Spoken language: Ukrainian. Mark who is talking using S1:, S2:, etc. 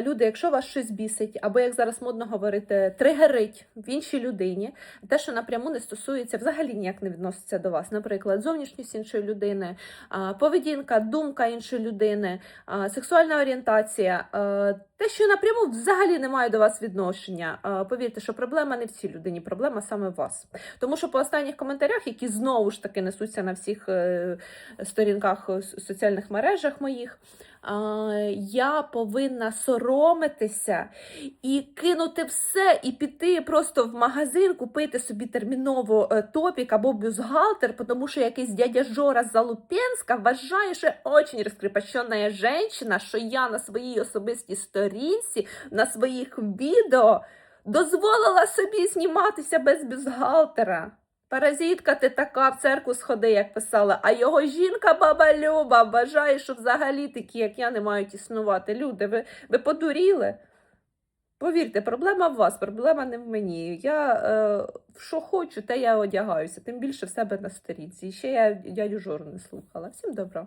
S1: Люди, якщо вас щось бісить, або як зараз модно говорити, тригерить в іншій людині, те, що напряму не стосується, взагалі ніяк не відноситься до вас. Наприклад, зовнішність іншої людини, поведінка, думка іншої людини, сексуальна орієнтація, те, що напряму взагалі не має до вас відношення. Повірте, що проблема не в цій людині, проблема саме в вас. Тому що по останніх коментарях, які знову ж таки несуться на всіх е, сторінках е, соціальних мережах моїх, я повинна соромитися і кинути все, і піти просто в магазин, купити собі терміново е, топік або бюстгальтер, тому що якийсь дядя Жора Залупенська вважає, що я очень розкріпощена жінка, що я на своїй особистій сторінці, на своїх відео дозволила собі зніматися без бюстгальтера. Паразитка ти така в церкву сходи, як писала, а його жінка баба Люба вважає, що взагалі такі, як я, не мають існувати. Люди, ви, ви подуріли? Повірте, проблема в вас, проблема не в мені. Я е, що хочу, те я одягаюся, тим більше в себе на сторінці. І ще я дядю Жору не слухала. Всім добра.